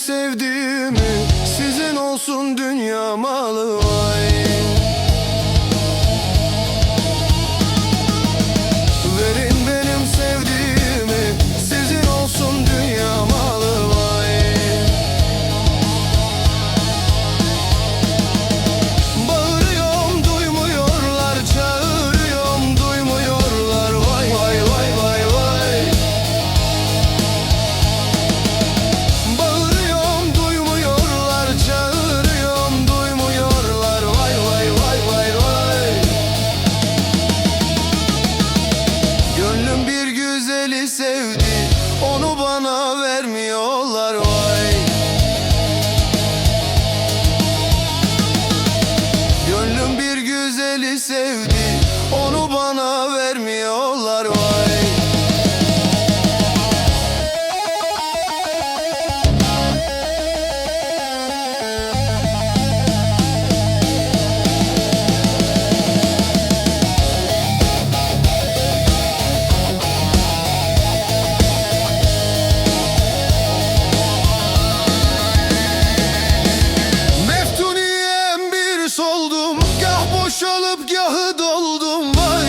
sevdiğimi Sizin olsun dünya malı. güzeli sevdim Kalıpgahı doldum vay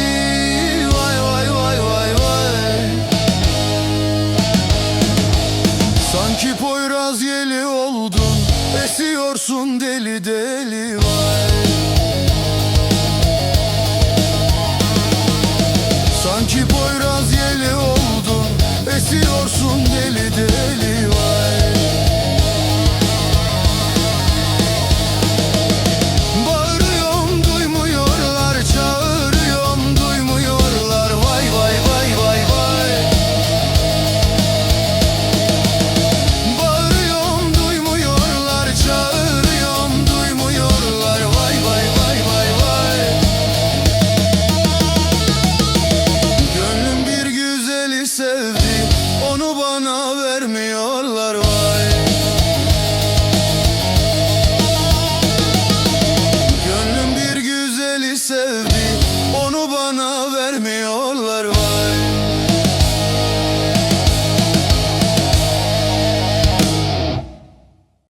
Vay vay vay vay vay. Sanki Poyraz yeli oldun Esiyorsun deli deli vay. Sanki Poyraz sevdi Onu bana vermiyorlar.